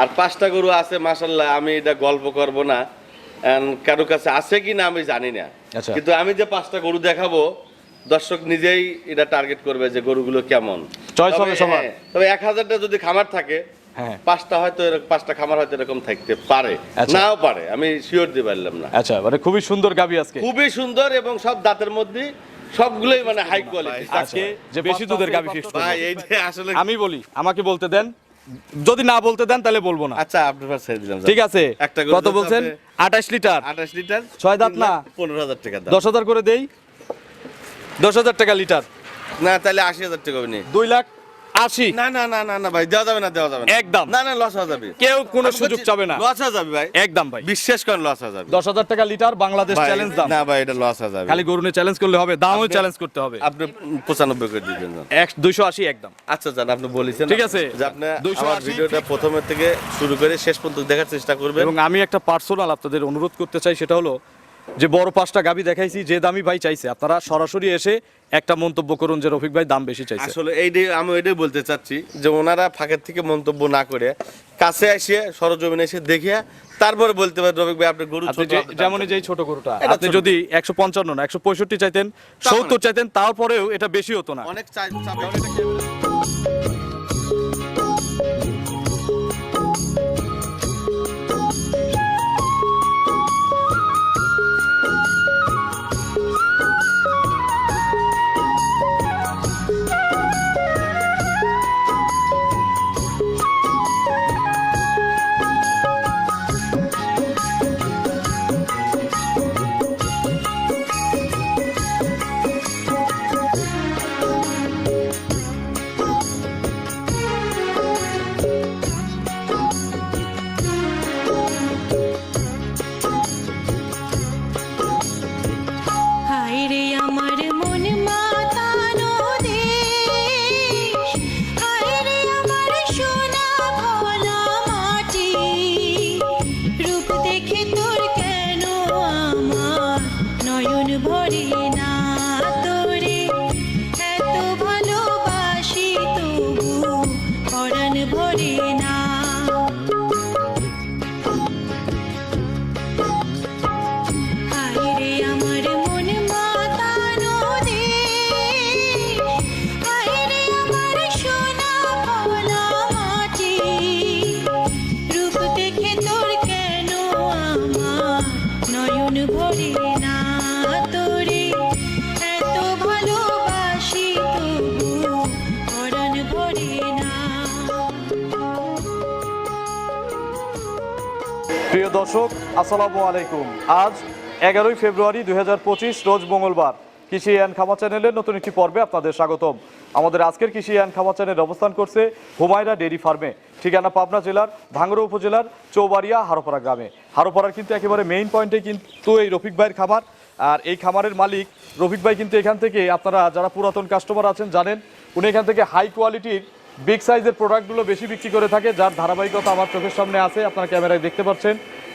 আর পাঁচটা গরু আছে মাসাল্লাহ আমি এটা গল্প করব না। কারও কাছে আছে কি না আমি জানি না। আচ্ছা। কিন্তু আমি যে পাঁচটা গরু দেখাবো দর্শক নিজেই এটা টার্গেট করবে যে গরুগুলো কেমন। তবে হবে সবার। হ্যাঁ, তবে এক হাজারটা যদি খামার থাকে হ্যাঁ। পাঁচটা হয়তো এরকম- পাঁচটা খামার হয়তো এরকম থাকতে পারে। আচ্ছা। নাও পারে আমি শিওর দিতে পারলাম না। আচ্ছা মানে খুবই সুন্দর গাবি আজকে। খুবই সুন্দর এবং সব দাঁতের মধ্যে সবগুলোই মানে হাই কোয়ালিটি আজকে যে বেশি দুধের গাবি ফিক্স ভাই এই যে আসলে আমি বলি আমাকে বলতে দেন যদি না বলতে দেন তাহলে বলব না। আচ্ছা আপনার ছেড়ে দিলাম ঠিক আছে। কত বলছেন? আপনি- আঠাশ লিটার। আঠাশ লিটার ছয় দাঁত না? পনেরো হাজার টাকা দাম। দশ হাজার করে দেই। দশ হাজার টাকা লিটার। না তাহলে আশি হাজার টাকা হবে নি। 2 লাখ আশি না না না না না ভাই দেওয়া যাবে না দেওয়া যাবে না। একদম। না না লস হয়ে যাবে। কেউ কোনো সুযোগ চাবে না। লস হয়ে যাবে ভাই। একদম ভাই। বিশ্বাস করেন লস হয়ে যাবে। দশ হাজার টাকা লিটার বাংলাদেশ চ্যালেঞ্জ দাম। না ভাই এটা লস হয়ে যাবে। খালি গরুনে চ্যালেঞ্জ করলে হবে দামও চ্যালেঞ্জ করতে হবে। আপনি পঁচানব্বই করে দিবেন এক দুইশো আশি একদম। আচ্ছা জান আপনি বলেছেন। ঠিক আছে। যে আপনি 280 আমার ভিডিওটা থেকে শুরু করে শেষ পর্যন্ত দেখার চেষ্টা করবেন। এবং আমি একটা পার্সোনাল আপনাদের অনুরোধ করতে চাই সেটা হলো যে বড় পাঁচটা গাবি দেখাইছি যে দামি ভাই চাইছে। আপনারা সরাসরি এসে একটা মন্তব্য করুন যে রফিক ভাই দাম বেশি চাইছে। আসলে এইটাই আমি এটাই বলতে চাচ্ছি যে ওনারা ফাঁকের থেকে মন্তব্য না করে কাছে এসে সরজমিনে এসে দেখে তারপরে বলতে পারেন রবিক ভাই আপনার গরু আপনি ছোট যে- ছোট গরুটা আপনি যদি একশো পঞ্চান্ন না একশো পঁয়ষট্টি চাইতেন সত্তর চাইতেন তারপরেও এটা বেশি হতো না। অনেক চাই প্রিয় দর্শক, আসসালামু আলাইকুম। আজ এগারোই ফেব্রুয়ারি দুই হাজার পঁচিশ, রোজ মঙ্গলবার। কৃষি অ্যান্ড খামা চ্যানেলের নতুন একটি পর্বে আপনাদের স্বাগতম। আমাদের আজকের কৃষি অ্যান্ড খামা চ্যানেল অবস্থান করছে হুমায়রা ডেয়ারি ফার্মে। ঠিকানা পাবনা জেলার ভাঙ্গড়া উপজেলার চৌবাড়িয়া হারোপাড়া গ্রামে। হারোপাড়ার কিন্তু একেবারে মেইন পয়েন্টে কিন্তু এই রফিক ভাইয়ের খামার। আর এই খামারের মালিক রফিক ভাই কিন্তু এখান থেকে আপনারা যারা পুরাতন কাস্টমার আছেন জানেন উনি এখান থেকে হাই কোয়ালিটির বিগ সাইজের প্রোডাক্টগুলো বেশি বিক্রি করে থাকে যার ধারাবাহিকতা আমার চোখের সামনে আছে আপনারা ক্যামেরায় দেখতে পাচ্ছেন।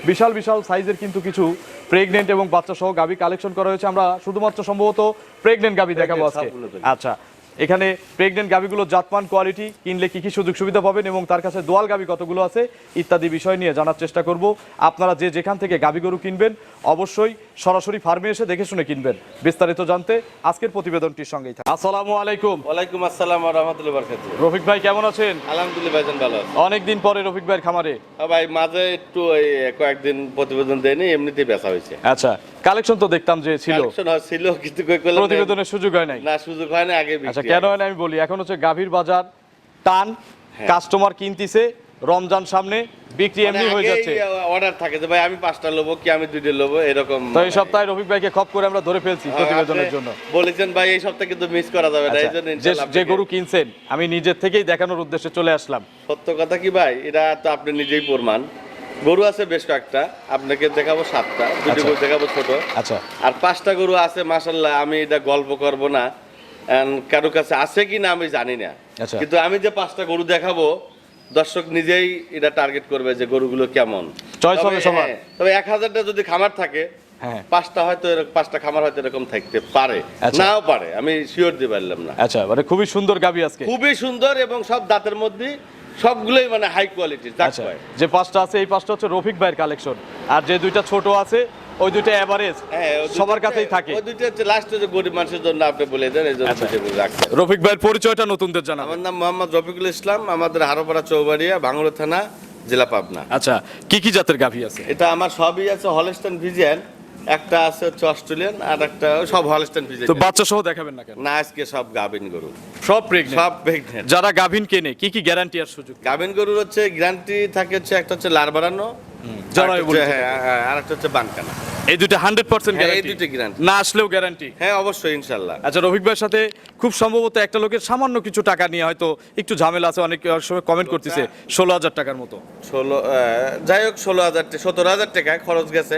বিশাল বিশাল সাইজের কিন্তু কিছু প্রেগনেন্ট এবং বাচ্চা সহ গাবি কালেকশন করা হয়েছে। আমরা শুধুমাত্র সম্ভবত প্রেগনেন্ট গাবি দেখাবো আজকে। আচ্ছা এখানে প্রেগনেন্ট গাবিগুলো জাতমান কোয়ালিটি কিনলে কী কী সুযোগ সুবিধা পাবেন এবং তার কাছে দোয়াল গাবি কতগুলো আছে ইত্যাদি বিষয় নিয়ে জানার চেষ্টা করব। আপনারা যে যেখান থেকে গাবি গরু কিনবেন অবশ্যই সরাসরি ফার্মে এসে দেখে শুনে কিনবেন। বিস্তারিত জানতে আজকের প্রতিবেদনটির সঙ্গেই থাকুন। আসসালামু আলাইকুম। ওয়ালাইকুম আসসালাম রাহমাতুল্লাহি রফিক ভাই কেমন আছেন? আলহামদুলিল্লাহ ভাইজান ভালো অনেকদিন পরে রফিক ভাইয়ের খামারে। ভাই মাঝে একটু কয়েকদিন প্রতিবেদন দেয়নি এমনিতেই বেচা হয়েছে। আচ্ছা কালেকশন তো দেখতাম যে ছিল। কিন্তু। প্রতিবেদনের সুযোগ হয় নাই। না সুযোগ হয় না আগে আচ্ছা কেন হয়। না আমি বলি। এখন হচ্ছে গাভীর বাজার টান হ্যাঁ। কাস্টমার কিনতিছে রমজান সামনে বিক্রি এমনি হয়ে যাচ্ছে। অর্ডার থাকে যে ভাই আমি পাঁচটা লোবো কি আমি দুইটা লোবো? এরকম তো এই সপ্তাহে রফিক ভাইকে খপ করে আমরা ধরে ফেলছি হ্যাঁ, প্রতিবেদনের জন্য। বলেছেন ভাই এই সপ্তাহে কিন্তু মিস করা যাবে না আচ্ছা, যে ইনশাআল্লাহ যে গরু কিনছেন আমি নিজের থেকেই দেখানোর উদ্দেশ্যে চলে আসলাম। সত্য কথা কি ভাই? এটা তো আপনি নিজেই প্রমাণ। গরু আছে বেশ কয়েকটা আপনাকে দেখাবো সাতটা দুটি আচ্ছা। গরু দেখাবো ছোট। আচ্ছা। আর পাঁচটা গরু আছে মাসাল্লাহ আমি এটা গল্প করব না। কারও কাছে আছে কি না আমি জানি না। আচ্ছা। কিন্তু আমি যে পাঁচটা গরু দেখাবো দর্শক নিজেই এটা টার্গেট করবে যে গরুগুলো কেমন। হবে সবার। হ্যাঁ, তবে এক হাজারটা যদি খামার থাকে হ্যাঁ। পাঁচটা হয়তো এরকম- পাঁচটা খামার হয়তো এরকম থাকতে পারে। আচ্ছা। নাও পারে আমি শিওর দিতে পারলাম না। আচ্ছা মানে খুবই সুন্দর গাবি আজকে। খুবই সুন্দর এবং সব দাঁতের মধ্যে সবগুলোই মানে হাই কোয়ালিটি আচ্ছা কয়। যে পাঁচটা আছে এই পাঁচটা হচ্ছে রফিক ভাইয়ের কালেকশন আর যে দুইটা ছোট আছে ওই দুইটা এভারেজ হ্যাঁ, সবার কাছেই থাকে। ওই দুইটা হচ্ছে লাস্ট যে গরিব মানুষের জন্য আপনি বলে দেন এই জন্য আচ্ছা। রফিক ভাইয়ের পরিচয়টা নতুনদের জানাবেন আমার নাম মোহাম্মদ রফিকুল ইসলাম আমাদের হারোপাড়া চৌবাড়িয়া ভাঙড়া থানা জেলা পাবনা। আচ্ছা কি কি জাতের গাভী আছে? এটা আমার সবই আছে হলস্টাইন ভিজিয়ান একটা আছে হচ্ছে অস্ট্রেলিয়ান আর একটা সব হলস্টাইন ভিজিয়ান তো বাচ্চা সহ দেখাবেন না কেন? না আজকে সব গাভিন গরু। সব প্রেগনেন্ট সব প্রেগনেন্ট যারা গাভিন কেনে কি কি গ্যারান্টি আর সুযোগ? গাভিন গরুর হচ্ছে গ্যারান্টি থাকে হচ্ছে একটা হচ্ছে লার বাড়ানো জরায়ু হ্যাঁ, হ্যাঁ, আর একটা হচ্ছে বানকানা। এই দুটো হান্ড্রেড পার্সেন্ট হ্যাঁ, এই দুটো guarantee। না আসলেও গ্যারান্টি হ্যাঁ অবশ্যই ইনশাল্লাহ। আচ্ছা রফিক ভাইয়ের সাথে খুব সম্ভবত একটা লোকের সামান্য কিছু টাকা নিয়ে হয়তো একটু ঝামেলা আছে অনেক সময় কমেন্ট করতেছে ষোলো হাজার টাকার মতো। ষোলো যাই হোক ষোলো হাজার সতেরো হাজার টাকা খরচ গেছে।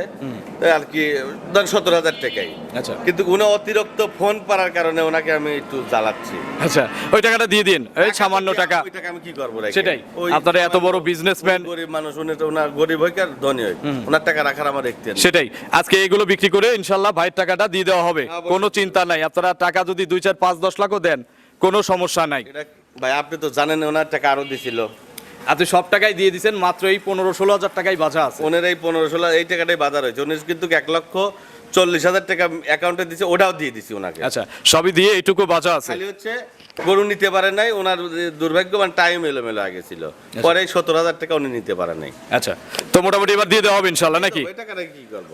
আর কি ধর সতেরো হাজার টাকাই। আচ্ছা। কিন্তু উনি অতিরিক্ত ফোন পারার কারণে ওনাকে আমি একটু জ্বালাচ্ছি। আচ্ছা ওই টাকাটা দিয়ে দিন। এই সামান্য টাকা। ওই টাকা আমি কি করব? সেটাই। আপনারা এত বড় businessman। গরিব মানুষ উনি তো ওনার গরিব হই আর ধনী হই ওনার টাকা রাখার আমার দেখতে সেটাই। আজকে এগুলো বিক্রি করে ইনশাল্লাহ ভাইয়ের টাকাটা দিয়ে দেওয়া হবে। কোনো চিন্তা নাই। আপনারা টাকা যদি দুই চার পাঁচ দশ লাখও দেন কোনো সমস্যা নাই। ভাই আপনি তো জানেন ওনার টাকা আরও দিছিল। আপনি সব টাকাই দিয়ে দিচ্ছেন মাত্র এই পনেরো ষোলো হাজার টাকাই বাঁচা আছে। ওনের এই পনেরো ষোলো এই টাকাটাই বাজার হয়েছে উনিশ কিন্তু এক লক্ষ চল্লিশ হাজার টাকা অ্যাকাউন্টে দিছে ওটাও দিয়ে দিছি ওনাকে। আচ্ছা সবই দিয়ে এইটুকু বাঁচা আছে। খালি হচ্ছে গরু নিতে পারে নাই ওনার দুর্ভাগ্য মানে টাইম এলোমেলো আগে ছিল। পরে সত্তর হাজার টাকা উনি নিতে পারে নাই। আচ্ছা তো মোটামুটি এবার দিয়ে দেওয়া হবে ইনশাল্লাহ নাকি?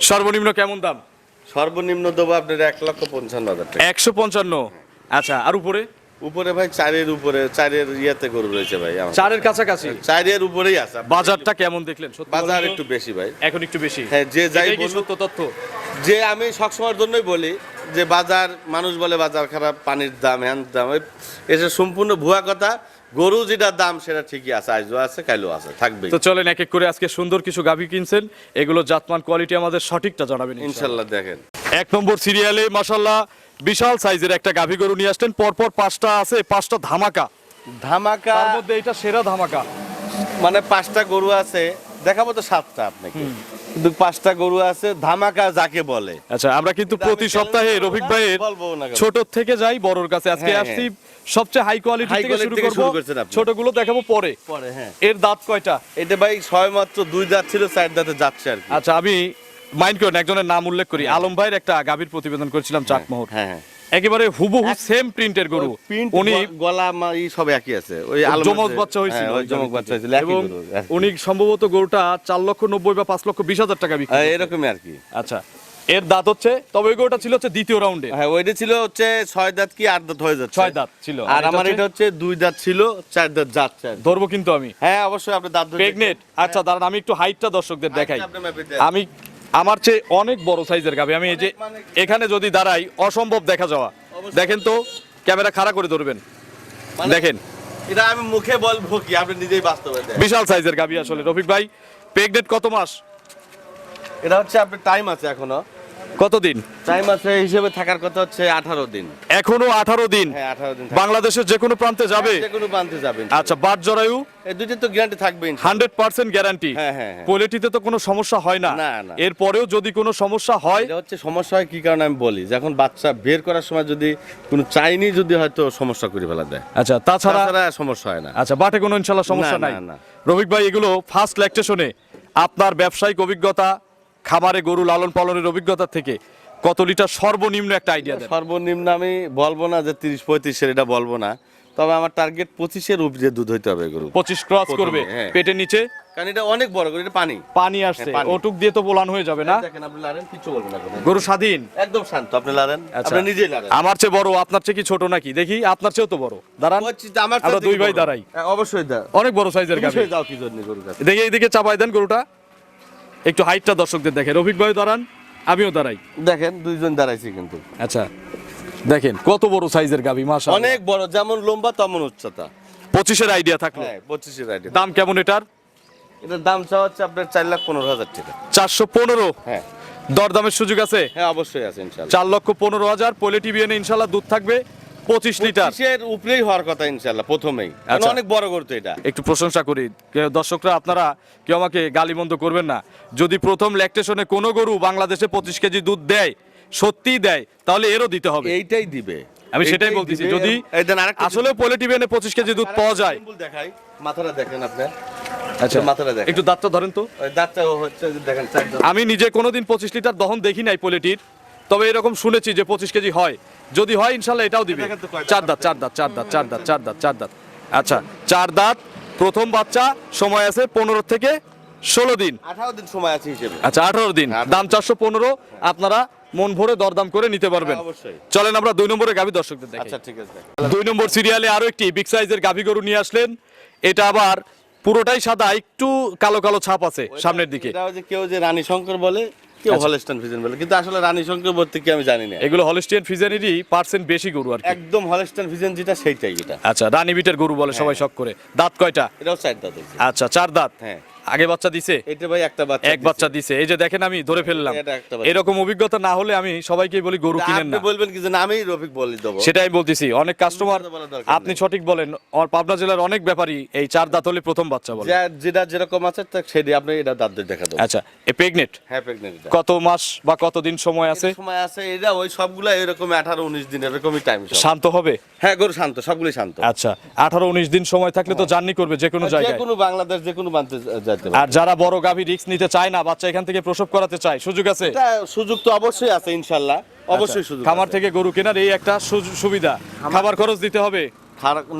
সর্বনিম্ন কেমন দাম? সর্বনিম্ন দেবো আপনার এক লক্ষ পঞ্চান্ন হাজার টাকা। একশো পঞ্চান্ন? আচ্ছা আর উপরে? উপরে ভাই চারের উপরে চারের ইয়েতে গরু রয়েছে ভাই আমার। চারের কাছাকাছি? চারের উপরেই আছে। বাজারটা কেমন দেখলেন? সত্যি বাজার একটু বেশি ভাই। এখন একটু বেশি। হ্যাঁ, যে যাই এটাই কি বলুক। সত্য তথ্য? যে আমি সবসময়ের জন্যই বলি যে বাজার মানুষ বলে বাজার খারাপ পানির দাম হ্যান দাম ওই- সম্পূর্ণ ভুয়া কথা গরু যেটা দাম সেটা ঠিকই আছে আজও আছে কাইলেও আছে থাকবে তো চলেন এক এক করে আজকে সুন্দর কিছু গাভী কিনছেন। এগুলো জাতমান কোয়ালিটি আমাদের সঠিকটা জানাবেন ইনশাআল্লাহ। ইনশাল্লাহ দেখেন। এক নম্বর সিরিয়ালে মাসাল্লাহ বিশাল সাইজের একটা গাভী গরু নিয়ে আসলেন। পরপর পাঁচটা আছে পাঁচটা ধামাকা। ধামাকা তার মধ্যে এটা সেরা ধামাকা। মানে পাঁচটা গরু আছে দেখাবো তো সাতটা আপনাকে। কিন্তু পাঁচটা গরু আছে ধামাকা যাকে বলে। আচ্ছা আমরা কিন্তু প্রতি সপ্তাহে রফিক ভাইয়ের। ছোট থেকে যাই বড়র কাছে। আজকে হ্যাঁ, আসছি সবচেয়ে হাই কোয়ালিটি থেকে শুরু করব। ছোটগুলো দেখাবো পরে। পরে হ্যাঁ। এর দাঁত কয়টা? এটা ভাই ছয় মাত্র দুই দাঁত ছিল চার দাঁতে যাচ্ছে আর আচ্ছা আমি মাইন্ড করেন একজনের নাম উল্লেখ করি। আলম ভাইয়ের একটা গাভীর প্রতিবেদন করেছিলাম চাটমোহর হ্যাঁ হ্যাঁ একেবারে হুবহু সেম প্রিন্টের গরু। উনি গলা মা- ই সব একই আছে। ওই আলম জমজ বাচ্চা হয়েছিল হ্যাঁ, ওই জমক বাচ্চা হয়েছিল এবং গরু, উনি সম্ভবত গরুটা চার লক্ষ নব্বই বা পাঁচ লক্ষ বিশ হাজার টাকা বিক্রি হ্যাঁ, এরকমই আর কি। আচ্ছা এর দাঁত হচ্ছে তবে ওই গরুটা ছিল হচ্ছে দ্বিতীয় রাউন্ডে হ্যাঁ ওইটা ছিল হচ্ছে ছয় দাঁত কি আট দাঁত হয়ে যাচ্ছে। ছয় দাঁত ছিল। আর আমার এটা হচ্ছে দুই দাঁত ছিল চার দাঁত যাচ্ছে। ধরবো কিন্তু আমি। হ্যাঁ অবশ্যই আপনি দাঁত প্রেগনেট আচ্ছা দাঁড়ান আমি একটু হাইটটা দর্শকদের দেখাই। আমি আমার চেয়ে অনেক বড় সাইজের গাভী। আমি এই যে মানে এখানে যদি দাঁড়াই অসম্ভব দেখা যাওয়া। দেখেন তো ক্যামেরা খাড়া করে ধরবেন। মানে- দেখেন। এটা আমি মুখে বলব কি আপনি নিজেই বাস্তবে দেখেন। বিশাল সাইজের গাভী আসলে। রফিক ভাই প্রেগনেট কত মাস? এটা হচ্ছে আপনার টাইম আছে এখনও। কতদিন? টাইম আছে হিসেবে থাকার কথা হচ্ছে আঠারো দিন। এখনও আঠারো দিন? হ্যাঁ আঠারো দিন বাংলাদেশের যে কোনো প্রান্তে যাবে? যে কোনো বানতে যাবেন আচ্ছা বাট জরায়ু? এই তো গ্যারান্টি থাকবে হান্ড্রেড পার্সেন্ট গ্যারান্টি হ্যাঁ, হ্যাঁ, হ্যাঁ। কোয়ালিটিতে তো কোনো সমস্যা হয় না। এরপরেও যদি কোনো সমস্যা হয় হচ্ছে সমস্যা হয় কি কারণে আমি বলি যখন বাচ্চা বের করার সময় যদি কোনো চাইনি যদি হয়তো সমস্যা করে ফেলা দেয়। আচ্ছা তাছাড়া সমস্যা হয় না। আচ্ছা বাটে কোনো ইনশাল্লাহ সমস্যা নাই। না। ভাই এগুলো ফার্স্ট ল্যাকটেশনে আপনার ব্যবসায়িক অভিজ্ঞতা খামারে গরু লালন পালনের অভিজ্ঞতা থেকে কত লিটার সর্বনিম্ন একটা আইডিয়া দেন? সর্বনিম্ন আমি বলব না যে তিরিশ পঁয়ত্রিশের এটা বলব না। তবে আমার টার্গেট পঁচিশের উপরে দুধ হইতে হবে গরু। পঁচিশ ক্রস করবে হ্যাঁ। পেটের নিচে? কারণ এটা অনেক বড় গরু এটা পানি। পানি আসছে। হ্যাঁ, ওটুক দিয়ে তো বোলান হয়ে যাবে না? দেখেন আপনি লারেন কিছু বলব না গরু স্বাধীন? একদম শান্ত আপনি লারেন। আচ্ছা। আপনি নিজেই লারেন। আমার চেয়ে বড় আপনার চেয়ে কি ছোট নাকি? দেখি আপনার চেয়েও তো বড়। দাঁড়ান। আমার দুই ভাই? দাঁড়াই। হ্যাঁ, অবশ্যই অনেক বড় সাইজের কি জন্য কাছে এইদিকে চাপাই দেন গরুটা। একটু হাইটটা দর্শকদের দেখে রফিক ভাই দাঁড়ান আমিও দাঁড়াই। দেখেন দুইজন দাঁড়াইছি কিন্তু। আচ্ছা দেখেন কত বড় সাইজের গাভি মাসা অনেক বড় যেমন লম্বা তেমন উচ্চতা। পঁচিশের আইডিয়া থাকল। হ্যাঁ পঁচিশের আইডিয়া দাম কেমন এটার? এটার দাম চাওয়া হচ্ছে আপনার চার লাখ পনেরো হাজার টাকা। চারশো পনেরো? হ্যাঁ। দরদামের সুযোগ আছে? হ্যাঁ অবশ্যই আছে ইনশাল্লাহ চার লক্ষ পনেরো হাজার পোলে টিভি এনে ইনশাল্লাহ দুধ থাকবে। পঁচিশ লিটার। পঁচিশের উপরেই হওয়ার কথা ইনশাল্লাহ প্রথমেই। আচ্ছা। অনেক বড় গরু এটা। একটু প্রশংসা করি। দর্শকরা আপনারা কেউ আমাকে গালিমন্দ করবেন না। যদি প্রথম ল্যাকটেশনে কোনো গরু বাংলাদেশে পঁচিশ কেজি দুধ দেয় সত্যিই দেয় তাহলে এরও দিতে হবে। এইটাই দিবে। আমি সেটাই বলতেছি যদি আসলে পোলে টিভি এনে পঁচিশ কেজি দুধ পাওয়া যায়। দেখাই। মাথাটা দেখেন আপনি আচ্ছা মাথাটা দেখেন। একটু দাঁতটা ধরেন তো। ওই দাঁতটা হচ্ছে দেখেন চার আমি নিজে কোনোদিন পঁচিশ লিটার দহন দেখি নাই পোলেটির তবে এরকম শুনেছি যে পঁচিশ কেজি হয়। যদি হয় ইনশাল্লাহ এটাও দিবে। চার দাঁত চার দাঁত চার দাঁত চার দাঁত চার দাঁত চার দাঁত। আচ্ছা চার দাঁত প্রথম বাচ্চা সময় আছে পনেরো থেকে ষোলো দিন। আঠারো দিন সময় আছে হিসেবে। আচ্ছা আঠারো দিন। দাম চারশো পনেরো আপনারা মন ভরে দরদাম করে নিতে পারবেন। হ্যাঁ, চলেন আমরা দুই নম্বরে গাভী দর্শকদের দেখি। আচ্ছা ঠিক আছে। দুই নম্বর সিরিয়ালে আরও একটি বিগ সাইজের গাভী গরু নিয়ে আসলেন। এটা আবার পুরোটাই সাদা একটু কালো কালো ছাপ আছে সামনের দিকে। কেউ যে রানী শঙ্কর বলে কেউ আচ্ছা। বলে কিন্তু আসলে রানী বলতে কি আমি জানি না। এগুলো হলিস্টিয়ান ফিজানেরই পার্সেন্ট বেশি গরু আর কি। একদম যেটা সেইটাই এটা আচ্ছা রানী বিটের গরু বলে সবাই শখ করে। দাঁত কয়টা? এটাও চার দাঁত হয়েছে। আচ্ছা চার দাঁত। হ্যাঁ। আগে বাচ্চা দিছে? এটা ভাই একটা বাচ্চা এক বাচ্চা দিছে। এই যে দেখেন আমি ধরে ফেললাম। এরকম অভিজ্ঞতা না হলে আমি সবাইকে বলি গরু। কিনেন আপনি না। বলবেন কি যে না, আমি রফিক বলে দেবো। সেটাই বলতেছি। অনেক কাস্টমার আপনি সঠিক বলেন। আর পাবনা জেলার অনেক ব্যাপারী এই চার দাঁত হলে প্রথম বাচ্চা বলে। যেটা যেরকম আছে তা সেটি আপনি এটা দাঁত দিয়ে দেখা দেবো। আচ্ছা এ প্রেগনেন্ট হ্যাঁ প্রেগনেন্ট এটা। কত মাস বা কত দিন সময় আছে? সময় আছে এটা ওই সবগুলা এরকম আঠারো উনিশ দিন এরকমই টাইম শান্ত হবে? হ্যাঁ গরু শান্ত সবগুলোই শান্ত। আচ্ছা আঠারো উনিশ দিন সময় থাকলে তো জার্নি করবে যে কোনো জায়গায় যে কোনো বাংলাদেশ যে কোনো বানতে যেতে পারে আর যারা বড় গাভী রিস্ক নিতে চায় না বাচ্চা এখান থেকে প্রসব করাতে চায় সুযোগ আছে? সুযোগ তো অবশ্যই আছে ইনশাল্লাহ। অবশ্যই আচ্ছা, সুযোগ খামার থেকে গরু কেনার এই একটা সুবিধা। খাবার খরচ দিতে হবে?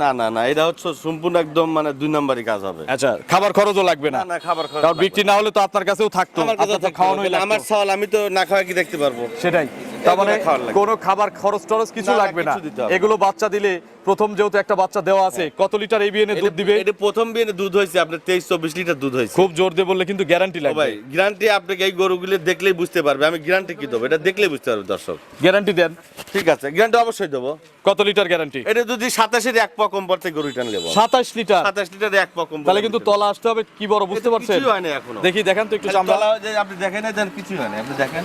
না না না এটা হচ্ছে সম্পূর্ণ একদম মানে দুই নম্বরই কাজ হবে। আচ্ছা খাবার খরচও লাগবে না? না খাবার খরচ বিক্রি না হলে তো আপনার কাছেও থাকতো আমার কাছে খাওয়ানোই আমার সওয়াল আমি তো না খাওয়া কি দেখতে পারব? সেটাই। তার মানে কোনো খাবার খরচ টরচ কিছু লাগবে না। কিছু। এগুলো বাচ্চা দিলে প্রথম যেহেতু একটা বাচ্চা দেওয়া আছে কত লিটার এবিএনে দুধ দিবে? এটা প্রথম দুধ হয়েছে আপনার তেইশ চব্বিশ লিটার দুধ হয়েছে। খুব জোর দিয়ে বললে কিন্তু গ্যারান্টি লাগবে ভাই গ্যারান্টি আপনাকে এই গরুগুলি দেখলেই বুঝতে পারবে আমি গ্যারান্টি কি দেবো? এটা দেখলেই বুঝতে পারবে দর্শক। গ্যারান্টি দেন। ঠিক আছে গ্যারান্টি অবশ্যই দেবো। কত লিটার গ্যারান্টি এটা যদি সাতাশের এক পা কম পড়তে গরু টান নেব সাতাশ লিটার? সাতাশ লিটার এক পা কম তাহলে কিন্তু তলা আসতে হবে কি বড় বুঝতে পারছেন? কিছুই হয় না এখনও। দেখি দেখেন তো একটু চামড়া। আপনি দেখেন না দেন কিছুই হয় না আপনি দেখেন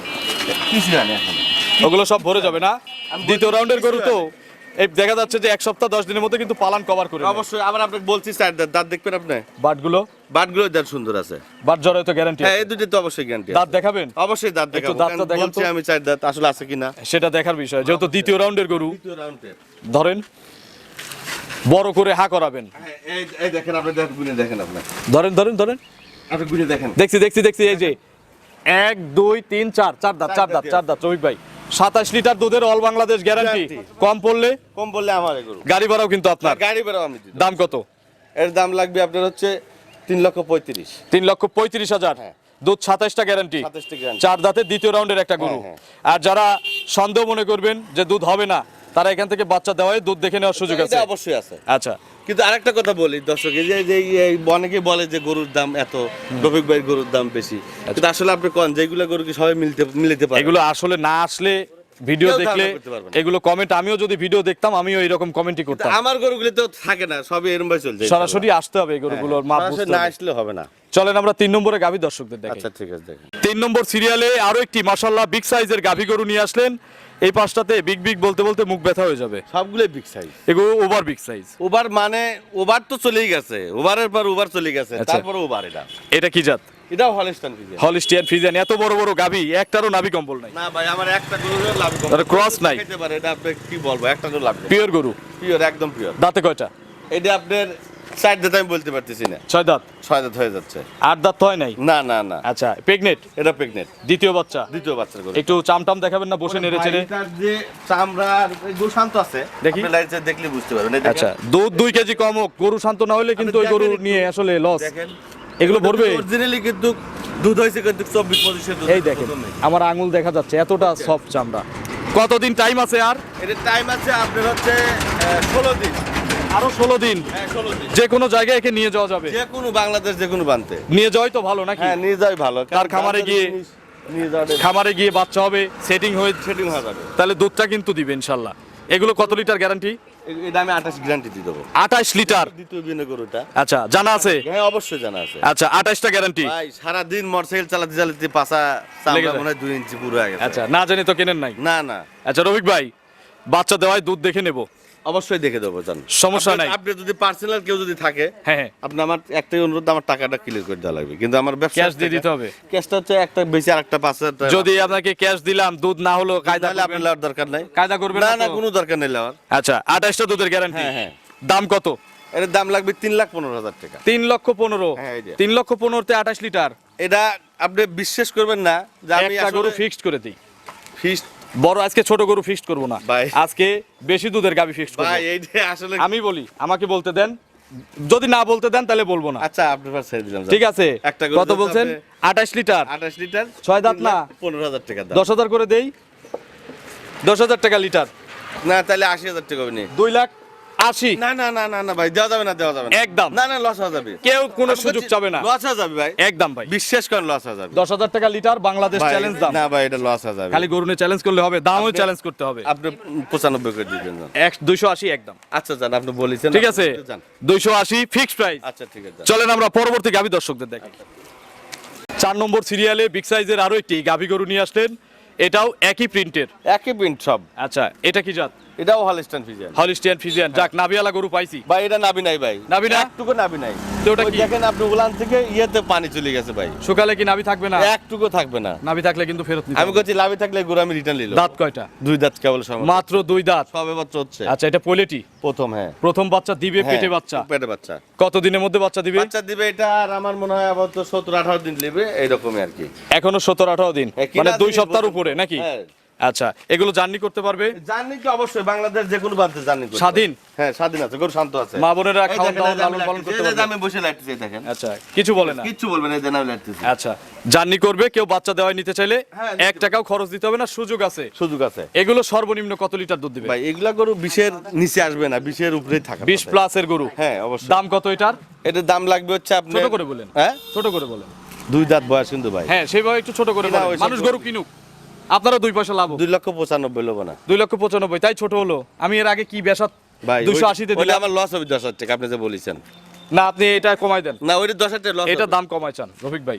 কিছুই হয় না এখন। ওগুলো সব ভরে যাবে না? দ্বিতীয় রাউন্ডের গরু তো। এই দেখা যাচ্ছে যে এক সপ্তাহ দশ দিনের মধ্যে কিন্তু পালান কভার করে অবশ্যই আবার আপনাকে বলছি স্যার দাঁত দেখবেন আপনি? বাটগুলো? বাটগুলো দাঁত সুন্দর আছে। বাট জ্বরে তো গ্যারান্টি হ্যাঁ এই দুটি তো অবশ্যই গ্যারান্টি দাঁত দেখাবেন? অবশ্যই দাঁত দেখাবো। দাঁতটা দেখান বলছি তো। আমি চার দাঁত আসলে আছে কিনা? সেটা দেখার বিষয়। যেহেতু দ্বিতীয় রাউন্ডের গরু দ্বিতীয় রাউন্ডে ধরেন বড় করে হা করাবেন। এই এই দেখেন আপনি দাঁত গুনে দেখেন আপনি। ধরেন ধরেন ধরেন। আপনি গুনে দেখেন। দেখছি দেখছি দেখছি এই যে। এক দুই তিন চার চার দাঁত চার দাঁত চার দাঁত রবিক ভাই। সাতাশ লিটার দুধের অল বাংলাদেশ গ্যারান্টি। কম পড়লে? কম পড়লে আমার গাড়ি ভাড়াও কিন্তু আপনার। গাড়ি ভাড়াও আমি দাম কত? এর দাম লাগবে আপনার হচ্ছে তিন লক্ষ পঁয়ত্রিশ। তিন লক্ষ পঁয়ত্রিশ হাজার। হ্যাঁ। দুধ সাতাশটা গ্যারান্টি 27টা guarantee। চার দাঁতের দ্বিতীয় রাউন্ডের একটা গরু। হ্যাঁ, আর যারা সন্দেহ মনে করবেন যে দুধ হবে না তারা এখান থেকে বাচ্চা দেওয়ায় দুধ দেখে নেওয়ার সুযোগ আছে। অবশ্যই আছে। আচ্ছা। কিন্তু আরেকটা কথা বলি দর্শক এই যে এই অনেকে বলে যে গরুর দাম এত রফিক ভাইয়ের গরুর দাম বেশি। কিন্তু আসলে আপনি কোন যেগুলো গরু কি সবাই মিলতে মিলিতে পারে? এগুলো আসলে না আসলে ভিডিও দেখলে। এগুলো কমেন্ট আমিও যদি ভিডিও দেখতাম আমিও এরকম কমেন্টই করতাম। আমার গরুগুলি তো থাকে না সবই এরকম ভাবে চলছে। সরাসরি আসতে হবে এগুলোর মাপ সরাসরি বুঝতে না আসলে হবে না। চলেন আমরা তিন নম্বরে গাভী দর্শকদের দেখি। আচ্ছা ঠিক আছে দেখেন। তিন নম্বর সিরিয়ালে আরও একটি মাশাল্লাহ বিগ সাইজের গাভী গরু নিয়ে আসলেন। এই পাশটাতে বিগ বিগ বলতে বলতে মুখ ব্যথা হয়ে যাবে। সবগুলোই বিগ সাইজ এগুলো ওভার বিগ সাইজ ওভার মানে ওভার তো চলেই গেছে। ওভারের পর ওভার চলে গেছে। আচ্ছা। তারপরে ওভার এটা। এটা কি জাত? এটাও হলস্টান ফিজিয়ান হলিস্টিয়ান ফ্রিজিয়ান এত বড় বড় গাভী একটারও নাভি কম্বল নাই। না ভাই আমার একটা গরুর লাভ কম তার cross নাই। খেতে পারে এটা আপনি কি বলব? একটা তো লাভ পিওর গরু? পিওর একদম পিওর দাঁতে কয়টা? এটা আপনার সাইড দাঁত আমি বলতে পারতেছি না। ছয় দাঁত? ছয় দাঁত হয়ে যাচ্ছে। আট দাঁত হয় নাই? না না না। আচ্ছা প্রেগনেট এটা প্রেগনেন্ট দ্বিতীয় বাচ্চা? দ্বিতীয় একটু চামটাম দেখাবেন না বসে নেড়ে এটার যে চামড়া গরু শান্ত আছে। দেখি। দেখলে বুঝতে পারবেন। আচ্ছা দুধ দুই কেজি কম হোক গরু শান্ত না হলে কিন্তু ওই গরু নিয়ে আসলে লস এগুলো ভরবে? অরিজিনালি কিন্তু দুধ হয়েছে কিন্তু চব্বিশ পঁচিশের দুধ। এই দেখেন আমার আঙুল দেখা যাচ্ছে এতটা সফট চামড়া। কতদিন টাইম আছে আর? এটা টাইম আছে আপনার হচ্ছে ষোলো দিন। আরও ষোলো দিন। হ্যাঁ ষোলো দিন। যে কোনো জায়গায় একে নিয়ে যাওয়া যাবে। যে কোনো বাংলাদেশ যে কোনো বানতে নিয়ে যাওয়াই তো ভালো নাকি? হ্যাঁ নিয়ে যাওয়াই ভালো। তার খামারে গিয়ে- খামারে গিয়ে বাচ্চা হবে সেটিং হয়ে সেটিং হয়ে যাবে। তাহলে দুধটা কিন্তু দিবে ইনশাল্লাহ। এগুলো কত লিটার গ্যারান্টি এটা আমি আঠাশ গ্যারান্টি দিয়ে দেবো। আঠাশ লিটার? দ্বিতীয় গরুটা। আচ্ছা জানা আছে? হ্যাঁ অবশ্যই জানা আছে। আচ্ছা আঠাশটা গ্যারান্টি ভাই সারাদিন মোটরসাইকেল চালাতে চালাতে পাশা চামড়া মনে হয় দুই ইঞ্চি পুরো হয়ে গেছে। আচ্ছা না জানি তো কেনেন নাই? না না। আচ্ছা রবিক ভাই বাচ্চা দেওয়ায় দুধ দেখে নেব। অবশ্যই দেখে দেবো জান। সমস্যা নাই। আপনি যদি পার্সোনাল কেউ যদি থাকে হ্যাঁ হ্যাঁ। আপনি আমার একটাই অনুরোধ আমার টাকাটা ক্লিয়ার করে দেওয়া লাগবে। কিন্তু আমার ব্যবসা ক্যাশ দিয়ে দিতে হবে? ক্যাশটা হচ্ছে একটা বেশি আর একটা পাঁচ হাজার যদি আপনাকে ক্যাশ দিলাম দুধ না হলো কায়দা করবেন? আপনার নেওয়ার দরকার নাই। কায়দা করবেন না না কোনো দরকার নেই নেওয়ার। আচ্ছা আঠাশটা দুধের গ্যারান্টি হ্যাঁ, হ্যাঁ। দাম কত? এর দাম লাগবে তিন লাখ পনেরো হাজার টাকা। তিন লক্ষ পনেরো। হ্যাঁ। তিন লক্ষ পনেরোতে আঠাশ লিটার। এটা আপনি বিশ্বাস করবেন না যে আমি একটা গরু ফিক্সড করে দিই। ফিস্ট বড় আজকে ছোট গরু ফিক্সড করব না। আজকে বেশি দুধের গাবি ফিক্সড করব। ভাই এই যে আসলে আমি বলি আমাকে বলতে দেন। যদি না বলতে দেন তাহলে বলব না। আচ্ছা আপনার পাশে দিলাম ঠিক আছে। কত বলছেন? আঠাশ লিটার। আঠাশ লিটার। ছয় দাঁত না? পনেরো হাজার টাকা দাম। দশ হাজার করে দেই। দশ হাজার টাকা লিটার। না তাহলে আশি হাজার টাকা হবে নি। দুই লাখ আশি না না না না না ভাই দেওয়া যাবে না দেওয়া যাবে না। একদম। না না লস হয়ে যাবে। কেউ কোনো সুযোগ চাবে না। লস হয়ে যাবে ভাই। একদম ভাই। বিশ্বাস করেন লস হয়ে যাবে। দশ হাজার টাকা লিটার বাংলাদেশ চ্যালেঞ্জ দাম। না ভাই এটা লস হয়ে যাবে। খালি গরু নিয়ে চ্যালেঞ্জ করলে হবে দামও চ্যালেঞ্জ করতে হবে। আপনি পঁচানব্বই করে দিবেন এক দুইশো আশি একদম। আচ্ছা জান আপনি বলেছেন ঠিক আছে? দুইশো আশি ফিক্সড প্রাইস আচ্ছা ঠিক আছে চলেন আমরা পরবর্তী গাভী দর্শকদের দেখি। চার নম্বর সিরিয়ালে বিগ সাইজের আরও একটি গাভী গরু নিয়ে আসলেন। এটাও একই প্রিন্টের একই প্রিন্ট সব। আচ্ছা এটা কি জাত? এটাও হলস্টাইন ফিজিয়ান ফিজিয়ান যাক নাবিয়ালা গরু পাইছি। ভাই এটা নাবি নাই ভাই। নাভি না? একটুকু নাবি নাই। তো ওটা কি? দেখেন আপনি উলান থেকে ইয়েতে পানি চলে গেছে ভাই। সকালে কি নাভি থাকবে না? একটুকু থাকবে না। নাভি থাকলে কিন্তু ফেরত নিতে আমি। করছি লাভি থাকলে গুড় আমি রিটার্ন নিল। দাঁত কয়টা? দুই দাঁত কেবল সময় মাত্র দুই দাঁত। সবে বাচ্চা হচ্ছে আচ্ছা এটা পোলেটি? প্রথম হ্যাঁ। প্রথম বাচ্চা দিবে হ্যাঁ, পেটে বাচ্চা? পেটে বাচ্চা। কত দিনের মধ্যে বাচ্চা দিবে? বাচ্চা দিবে এটা আর আমার মনে হয় আবার তো সত্তর আঠারো দিন নেবে এইরকমই আর কি। এখনও সতেরো আঠারো দিন। হ্যাঁ, মানে দুই সপ্তাহের উপরে নাকি? হ্যাঁ। আচ্ছা এগুলো জার্নি করতে পারবে? জানি কি অবশ্যই বাংলাদেশ যে কোনো বাদে জানি করতে স্বাধীন? হ্যাঁ স্বাধীন আছে গরু শান্ত আছে। মা বোনেরা এই খাওয়ান দেখেন, দাওয়ান এই যে আমি লালন পালন করতে পারবে? আমি বসে লাইটতেছি দেখেন। আচ্ছা কিছু বলে না? কিচ্ছু বলবেন এই যে আমি লাইটতেছি। আচ্ছা জার্নি করবে কেউ বাচ্চা দেওয়ায় নিতে চাইলে হ্যাঁ, এক টাকাও খরচ দিতে হবে না সুযোগ আছে। সুযোগ আছে। এগুলো সর্বনিম্ন কত লিটার দুধ দিবে? ভাই এগুলা গরু বিশের নিচে আসবে না বিশের উপরেই থাকা বিশ প্লাসের গরু? হ্যাঁ অবশ্যই। দাম কত এটার? এটার দাম লাগবে হচ্ছে আপনি ছোট করে বলেন। হ্যাঁ? ছোট করে বলেন। দুই দাঁত বয়স কিন্তু ভাই। হ্যাঁ সেভাবে একটু ছোট করে বলেন। মানুষ গরু। গরু কিনুক। আপনারা দুই পয়সা লাভ দুই লক্ষ পঁচানব্বই লোবো না। দুই লক্ষ পঁচানব্বই তাই ছোট হলো। আমি এর আগে কি বেসাত ভাই দুশো আশিতে দিলাম। আমার লস হবে দশ হাজার টাকা আপনি যে বলেছেন। না আপনি এটা কমাই দেন। না ওইটা দশ হাজার লস এটার দাম কমাই চান রফিক ভাই।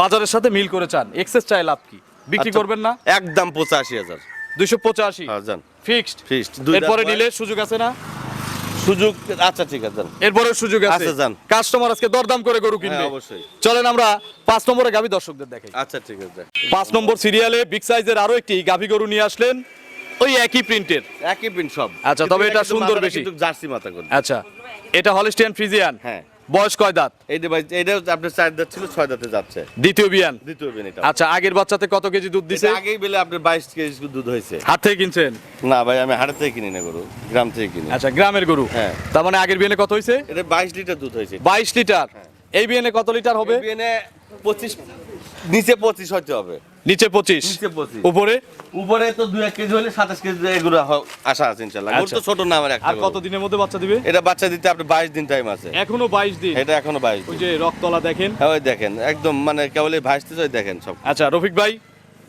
বাজারের সাথে মিল করে চান এক্সেস চাই লাভ কি? বিক্রি আচ্ছা। করবেন না? একদম পঁচাশি হাজার। দুইশো পঁচাশি। যান। ফিক্সড দুই এরপরে নিলে সুযোগ আছে না? সুযোগ আচ্ছা ঠিক আছে এরপরে সুযোগ আছে। আচ্ছা, যান। কাস্টমার আজকে দরদাম করে গরু কিনবে। হ্যাঁ, অবশ্যই। চলেন আমরা পাঁচ নম্বরে গাভী দর্শকদের দেখাই। আচ্ছা ঠিক আছে। পাঁচ নম্বর সিরিয়ালে বিগ সাইজের আরও একটি গাভী গরু নিয়ে আসলেন। ওই একই প্রিন্টের। একই প্রিন্ট সব। আচ্ছা, তবে এটা সুন্দর বেশি। জার্সি মাথা করে। আচ্ছা এটা হলিস্টিয়ান ফ্রিজিয়ান। হ্যাঁ। বয়স কয় দাঁত? এইটা ভাই এটা আপনার চার দাঁত ছিল ছয় দাঁতে যাচ্ছে। দ্বিতীয় বিয়ান। দ্বিতীয় বিন এটা। আচ্ছা আগের বাচ্চাতে কত কেজি দুধ দিছে? আগেই বেলে আপনার বাইশ কেজি দুধ হয়েছে। হাট থেকে কিনছেন? না ভাই আমি হাটের থেকে কিনি না গরু গ্রাম থেকে কিনি। আচ্ছা গ্রামের গরু? হ্যাঁ। তার মানে আগের বিয়ানে কত হয়েছে? এটা বাইশ লিটার দুধ হয়েছে। বাইশ লিটার। এই বিয়ানে কত লিটার হবে? বিনে পঁচিশ নিচে পঁচিশ হতে হবে। নিচে পঁচিশ। উপরে? উপরে তো দু এক কেজি হলে সাতাশ কেজি এগুলো আশা আছে ইনশাল্লাহ গরু আচ্ছা। তো ছোট না আমার একটা আর কত দিনের মধ্যে বাচ্চা দিবে? এটা বাচ্চা দিতে আপনি বাইশ দিন টাইম আছে। এখনও বাইশ দিন? এটা এখনও বাইশ ওই যে রক্তলা দেখেন? হ্যাঁ ওই দেখেন। একদম মানে কেবল এই ভাসতে চাই দেখেন সব। আচ্ছা রফিক ভাই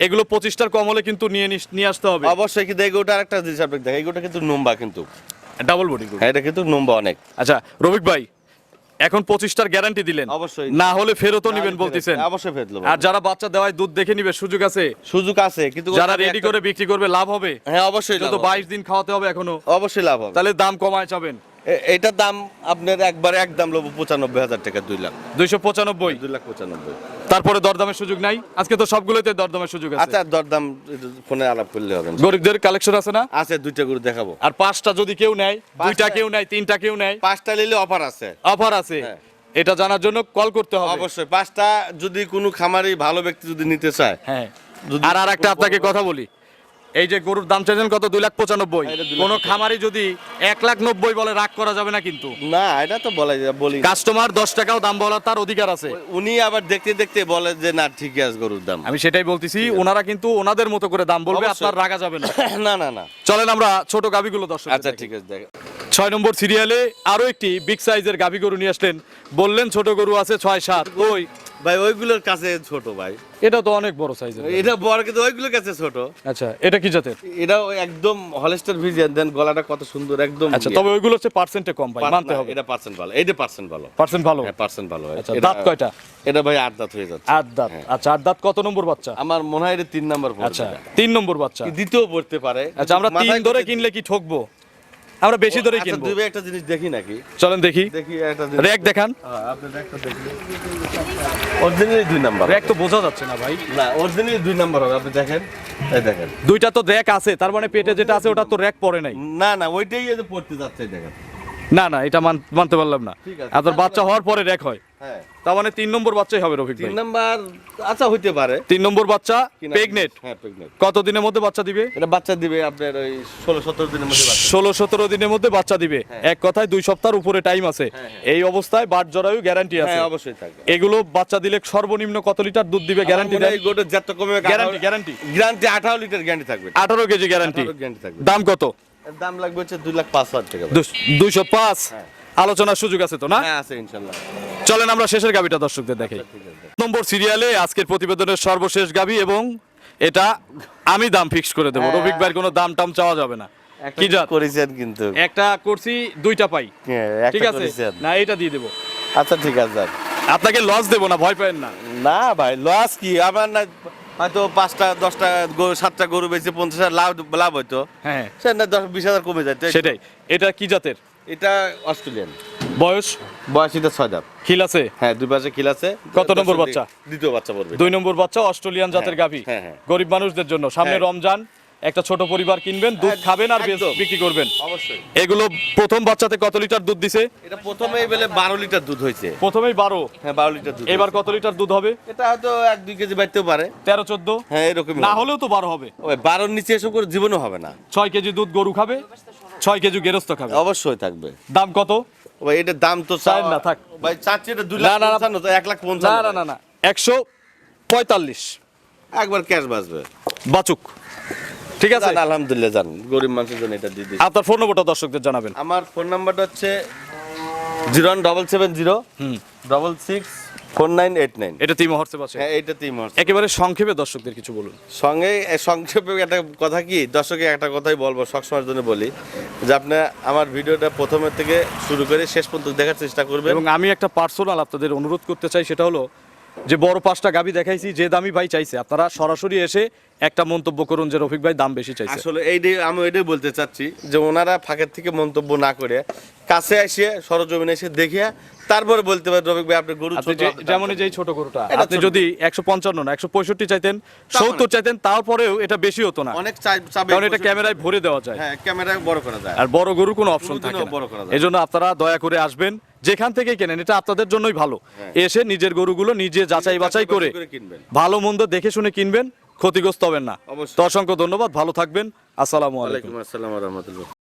এগুলো পঁচিশটার কম হলে কিন্তু নিয়ে নিয়ে আসতে হবে। অবশ্যই কিন্তু এই গরুটা আরেকটা জিনিস আপনি দেখেন এই কিন্তু নম্বা কিন্তু। ডাবল বডি হ্যাঁ এটা কিন্তু নম্বা অনেক। আচ্ছা রফিক ভাই এখন পঁচিশটার গ্যারান্টি দিলেন। অবশ্যই। না হলে ফেরতও নিবেন বলতেছেন। অবশ্যই ফেরত। আর যারা বাচ্চা দেওয়ায় দুধ দেখে নিবে সুযোগ আছে? সুযোগ আছে কিন্তু যারা রেডি করে বিক্রি করবে লাভ হবে? হ্যাঁ অবশ্যই তো বাইশ দিন খাওয়াতে হবে এখনও। অবশ্যই লাভ হবে। তাহলে দাম কমায় চাবেন। এ- এটার দাম আপনার একবার একদম লোব পঁচানব্বই হাজার টাকা দুই লাখ। দুইশো পঁচানব্বই? দুই লাখ পঁচানব্বই। তারপরে দরদামের সুযোগ নাই? আজকে তো সবগুলোতে দরদামের সুযোগ আছে। আচ্ছা দরদাম ফোনে আলাপ করলে হবে। গরিবদের কালেকশন আছে না? আছে দুইটা গরু দেখাবো। আর পাঁচটা যদি কেউ নেয় দুইটা কেউ নেয় তিনটা কেউ নেয় পাঁচটা নিলে অফার আছে। অফার আছে। হ্যাঁ। এটা জানার জন্য কল করতে হবে। অবশ্যই পাঁচটা যদি কোনো খামারি ভালো ব্যক্তি যদি নিতে চায় হ্যাঁ। আর আর একটা আপনাকে কথা বলি। এই যে গরুর দাম চাইছেন কত? দুই লাখ পঁচানব্বই। কোন। খামারি যদি এক লাখ নব্বই বলে রাগ করা যাবে না কিন্তু। না এটা তো যায় বলি। কাস্টমার দশ টাকাও দাম বলার তার অধিকার আছে। উনি আবার দেখতে দেখতে বলে যে না ঠিকই আছে গরুর দাম। আমি সেটাই বলতেছি ওনারা কিন্তু ওনাদের মতো করে দাম বলবে। আপনার রাগা যাবে না। না না না। চলেন আমরা ছোট গাবিগুলো দর্শক আচ্ছা ঠিক আছে দেখ। ছয় নম্বর সিরিয়ালে আরও একটি বিগ সাইজের গাবি গরু নিয়ে আসলেন। বললেন ছোট গরু আছে ছয় সাত। ওই ভাই ওইগুলোর কাছে ছোট ভাই। এটা তো অনেক বড় সাইজের এটা বড় কিন্তু ওইগুলোর কাছে ছোট। আচ্ছা এটা কি জাতের? এটাও একদম হলেস্টার ভিজিয়ান দেন গলাটা কত সুন্দর একদম আচ্ছা তবে ওইগুলো হচ্ছে পার্সেন্টে কম ভাই মানতে হবে। এটা পার্সেন্ট ভালো এইটা পার্সেন্ট ভালো। পার্সেন্ট ভালো? হ্যাঁ পার্সেন্ট ভালো আচ্ছা দাঁত কয়টা? এটা ভাই আট দাঁত হয়ে যাচ্ছে। আট দাঁত। আচ্ছা আট দাঁত কত নম্বর বাচ্চা? আমার মনে হয় এটা তিন নাম্বার আচ্ছা তিন নম্বর বাচ্চা। দ্বিতীয় পড়তে পারে। আচ্ছা আমরা তিন ধরে কিনলে কি ঠকবো? আমরা বেশি ধরে আচ্ছা, কিনবো। দুই ভাই একটা জিনিস দেখি নাকি? চলেন দেখি। দেখি একটা জিনিস র্যাক দেখান। হ্যাঁ, আপনি র্যাকটা অরিজিনালি দুই নাম্বার র্যাক তো বোঝা যাচ্ছে না ভাই। না অরিজিনালি দুই নাম্বার হবে আপনি দেখেন। এই দেখেন। দুইটা তো র্যাক আছে তার মানে পেটে যেটা আছে ওটা তো র্যাক পড়ে নাই। না না ওইটাই এই যে পড়তে যাচ্ছে দেখেন। না না এটা মান- মানতে পারলাম না। আপনার বাচ্চা হওয়ার পরে র্যাক হ্যাঁ। তার মানে তিন নম্বর বাচ্চাই হবে রফিক তিন ভাই। নাম্বার আচ্ছা হইতে পারে। তিন নম্বর বাচ্চা প্রেগনেট হ্যাঁ প্রেগনেন্ট কত দিনের মধ্যে বাচ্চা দিবে? এটা বাচ্চা দিবে আপনার ওই ষোলো সতেরো দিনের মধ্যে বাচ্চা। ষোলো সতেরো দিনের মধ্যে বাচ্চা দিবে। হ্যাঁ। এক কথায় দুই সপ্তাহের উপরে টাইম আছে। এই অবস্থায় বাট জরায়ু গ্যারান্টি আছে। হ্যাঁ অবশ্যই থাকবে। এগুলো বাচ্চা দিলে সর্বনিম্ন কত লিটার দুধ দিবে গ্যারান্টি দেয়? গোটা যত কমে গ্যারান্টি গ্যারান্টি গ্যারান্টি আঠারো লিটার গ্যারান্টি থাকবে। আঠারো কেজি গ্যারান্টি গ্যারান্টি থাকবে। দাম কত? দাম লাগবে হচ্ছে দুই লাখ পাঁচ হাজার টাকা। দুইশো পাঁচ। আলোচনার সুযোগ আছে তো না? হ্যাঁ আছে ইনশাল্লাহ। চলেন আমরা শেষের গাবিটা দর্শকদের দেখাই। ঠিক আছে। নম্বর সিরিয়ালে আজকের প্রতিবেদনের সর্বশেষ গাবি এবং এটা আমি দাম ফিক্স করে দেবো। হ্যাঁ। রফিক ভাইয়ের কোনো দাম টাম চাওয়া যাবে না। কি জাত? করেছেন কিন্তু। একটা করছি দুইটা পাই। হ্যাঁ, ঠিক আছে? না এটা দিয়ে দেবো। আচ্ছা ঠিক আছে। আপনাকে লস দেবো না ভয় পাবেন না। না ভাই লস কি? আমার না হয়তো পাঁচটা দশটা গরু সাতটা গরু বেঁচে পঞ্চাশ হাজার লাভ লাভ হইতো। হ্যাঁ। সে না দশ বিশ হাজার কমে যায় সেটাই। এটা কি জাতের? এটা অস্ট্রেলিয়ান। বয়স? বয়স এটা ছয় দাঁত। খিল আছে? হ্যাঁ দুই পাশে কিল আছে। কত নম্বর বাচ্চা? দ্বিতীয় বাচ্চা পড়বে। দুই নম্বর বাচ্চা অস্ট্রেলিয়ান জাতের হ্যাঁ, গাভী। হ্যাঁ, হ্যাঁ। গরিব মানুষদের জন্য। সামনে। রমজান একটা ছোট পরিবার কিনবেন দুধ খাবেন আর বিক্রি করবেন। অবশ্যই। এগুলো প্রথম বাচ্চাতে কত লিটার দুধ দিছে? এটা প্রথমেই বেলে বারো লিটার দুধ হয়েছে। প্রথমেই বারো? হ্যাঁ বারো লিটার দুধ এবার কত লিটার দুধ হবে? এটা হয়তো এক দুই কেজি বাড়তেও পারে। তেরো চোদ্দ? হ্যাঁ এরকম না হলেও তো বারো হবে। ওই বারোর নিচে এসব করে জীবনও হবে না। ছয় কেজি দুধ গরু খাবে? ছয় কেজি গেরস্ত খাবে। অবশ্যই থাকবে। দাম কত? ভাই এটার দাম তো চাই না, থাক। ভাই চাচ্ছি এটা দুই লাখ না, না। পঞ্চান্ন তো এক লাখ না পঞ্চান্ন। না না না একশো পঁয়তাল্লিশ। একবার ক্যাশ বাঁচবে। বাচুক। ঠিক আছে? আলহামদুলিল্লাহ জান গরিব মানুষের জন্য এটা দিয়ে দিচ্ছি। আপনার ফোন নম্বরটা দর্শকদের জানাবেন। আমার ফোন নাম্বারটা হচ্ছে zero one double seven zero hmm. Double six four nine eight nine. এটা তিন হোয়াটসঅ্যাপ আছে হ্যাঁ এইটাতেই মহর্ষ একেবারে সংক্ষেপে দর্শকদের কিছু বলুন। সঙ্গে সংক্ষেপে একটা কথা কি? দর্শকে একটা কথাই বলব সবসময়ের জন্য বলি যে আপনি আমার ভিডিওটা প্রথমের থেকে শুরু করে শেষ পর্যন্ত দেখার চেষ্টা করবেন। এবং আমি একটা পার্সোনাল আপনাদের অনুরোধ করতে চাই সেটা হলো যে বড় পাঁচটা গাবি দেখাইছি যে দামি ভাই চাইছে। আপনারা সরাসরি এসে একটা মন্তব্য করুন যে রফিক ভাই দাম বেশি চাইছে। আসলে এইটাই আমি এটাই বলতে চাচ্ছি যে ওনারা ফাঁকের থেকে মন্তব্য না করে কাছে এসে সরজমিনে এসে দেখিয়া তারপরে বলতে পারেন রবিক ভাই আপনি গরু যেমন এই যে ছোট গরুটা আপনি যদি একশো পঞ্চান্ন না একশো পঁয়ষট্টি চাইতেন সত্তর চাইতেন তারপরেও এটা বেশি হতো না। অনেক কারণ এটা ক্যামেরায় ভরে দেওয়া যায়। হ্যাঁ ক্যামেরায় বড় করা যায়। আর বড় গরুর কোনো অপশন থাকে। এই জন্য আপনারা দয়া করে আসবেন যেখান থেকে কেনেন এটা আপনাদের জন্যই ভালো। হ্যাঁ। এসে নিজের গরুগুলো নিজে যাচাই বাছাই করে ভালো মন্দ দেখে শুনে কিনবেন ক্ষতিগ্রস্ত হবেন না। তো অসংখ্য ধন্যবাদ ভালো থাকবেন। আসসালামু আলাইকুম। আসসালাম রহমতুল্লাহ।